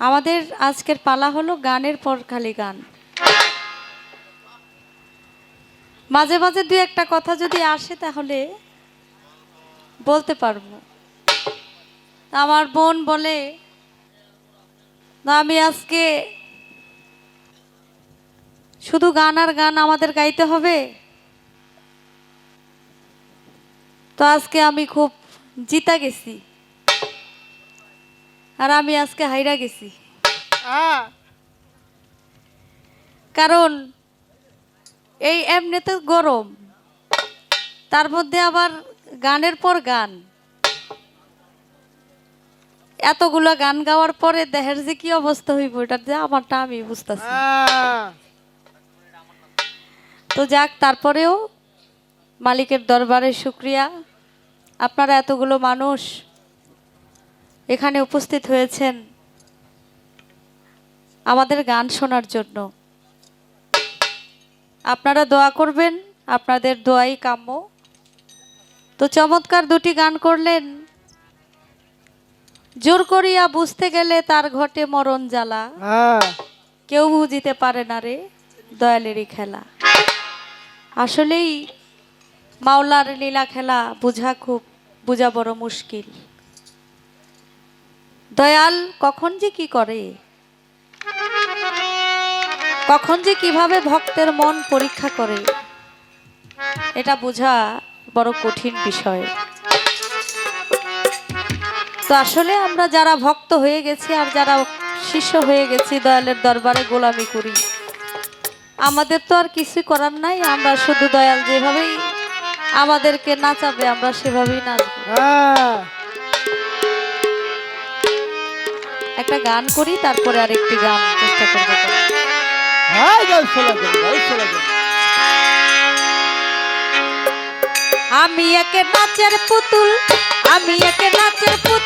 আমাদের আজকের পালা হলো গানের পর খালি গান। মাঝে মাঝে দুই একটা কথা যদি আসে তাহলে বলতে পারব। আমার বোন বলে, আমি আজকে শুধু গান আর গান আমাদের গাইতে হবে। তো আজকে আমি খুব জিতা গেছি। আর আমি আজকে হাইরা গেছি। কারণ এই এমনিতে গরম তার মধ্যে আবার গানের পর গান। এতগুলো গান গাওয়ার পরে দেহের যে কি অবস্থা হইব এটা যে আমারটা আমি বুঝতেছি। তো যাক তারপরেও মালিকের দরবারে শুক্রিয়া। আপনারা এতগুলো মানুষ এখানে উপস্থিত হয়েছেন আমাদের গান শোনার জন্য। আপনারা দোয়া করবেন আপনাদের দোয়াই কাম্য। তো চমৎকার দুটি গান করলেন। জোর করিয়া বুঝতে গেলে তার ঘটে মরণ জ্বালা। কেউ বুঝিতে পারে না রে দয়ালেরই খেলা। আসলেই মাওলার লীলা খেলা বুঝা খুব বুঝা বড় মুশকিল। দয়াল, কখন যে কি করে? কখন যে কীভাবে ভক্তের মন পরীক্ষা করে? এটা বোঝা বড় কঠিন বিষয়। তো আসলে আমরা যারা ভক্ত হয়ে গেছি আর যারা শিষ্য হয়ে গেছি দয়ালের দরবারে গোলামি করি, আমাদের তো আর কিছুই করার নাই। আমরা শুধু দয়াল যেভাবেই আমাদেরকে নাচাবে, আমরা সেভাবেই নাচবো। একটা গান করি তারপরে আর একটি গান চেষ্টা করব। আমি একে নাচের পুতুল আমি একে নাচের পুতুল।